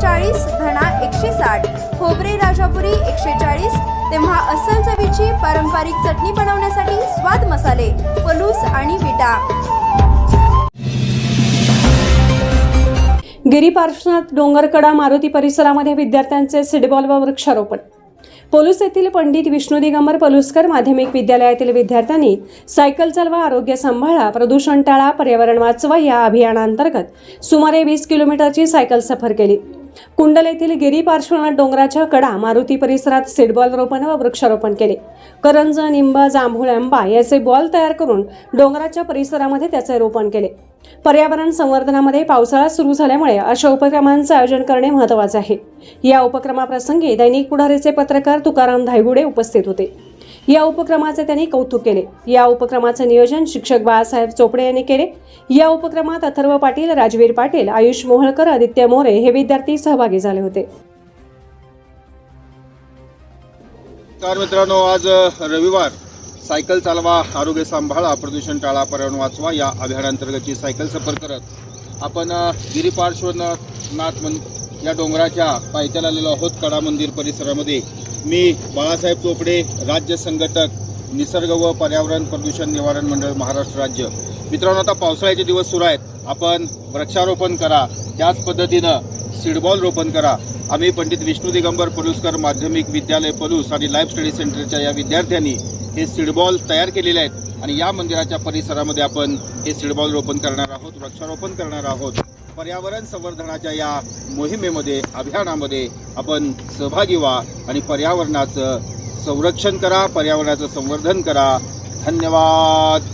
चाळीस धणा एकशे साठ खोबरे राजापुरी एकशे चाळीस तेव्हा अस्सल चवीची पारंपरिक चटणी बनवण्यासाठी स्वाद मसाले पलूस आणि विटा. गिरीपार्श्वनाथ डोंगरकडा मारुती परिसरामध्ये विद्यार्थ्यांचे सिडबॉल व वृक्षारोपण पोलूस येथील पंडित विष्णू दिगंबर पलुसकर माध्यमिक विद्यालयातील विद्यार्थ्यांनी सायकल चालवा आरोग्य सांभाळा प्रदूषण टाळा पर्यावरण वाचवा या अभियानांतर्गत सुमारे वीस किलोमीटरची सायकल सफर केली. कुंडल येथील गिरी पार्श्वनाथ डोंगराच्या कडा मारुती परिसरात सीडबॉल रोपण व वृक्षारोपण केले. करंज निंब जांभूळ आंबा याचे बॉल तयार करून डोंगराच्या परिसरामध्ये त्याचे रोपण केले. पर्यावरण संवर्धनामध्ये पावसाळा सुरू झाल्यामुळे अशा उपक्रमांचे आयोजन करणे महत्त्वाचे आहे. या उपक्रमाप्रसंगी दैनिक पुढारीचे पत्रकार तुकाराम धायगुडे उपस्थित होते. या उपक्रमाचे त्यांनी कौतुक केले. या उपक्रमाचे नियोजन शिक्षक बाळासाहेब चोपडे यांनी केले. या उपक्रमात अथर्व पाटील राजवीर पाटील आयुष मोहळकर आदित्य मोरे हे विद्यार्थी सहभागी झाले होते. मित्रांनो आज रविवार. सायकल चालवा आरोग्य सांभाळा प्रदूषण टाळा पर्यावरण वाचवा या अभियानांतर्गतची सायकल सफर करत आपण अ, गिरीपार्श्वनाथ मन या डोंगराच्या पायथ्याला आलेलो आहोत कडा मंदिर परिसरामध्ये. मी बाळासाहेब चोपडे राज्य संघटक निसर्ग व पर्यावरण प्रदूषण निवारण मंडळ महाराष्ट्र राज्य. मित्रांनो आता पावसाळ्याचे दिवस सुरू आहेत. आपण वृक्षारोपण करा. त्याच पद्धतीनं सीडबॉल रोपण करा. आम्ही पंडित विष्णू दिगंबर पलुसकर माध्यमिक विद्यालय पलूस आणि लाईफ स्टडी सेंटरच्या या विद्यार्थ्यांनी हे सीडबॉल तयार केलेले आहेत. आणि या मंदिराच्या परिसरामध्ये आपण हे सीडबॉल रोपण करणार आहोत वृक्षारोपण करणार आहोत. पर्यावरण संवर्धनाच्या या मोहिमेमध्ये अभियानामध्ये आपण सहभागी व्हा आणि पर्यावरणाचं संरक्षण करा पर्यावरणाचं संवर्धन करा. धन्यवाद.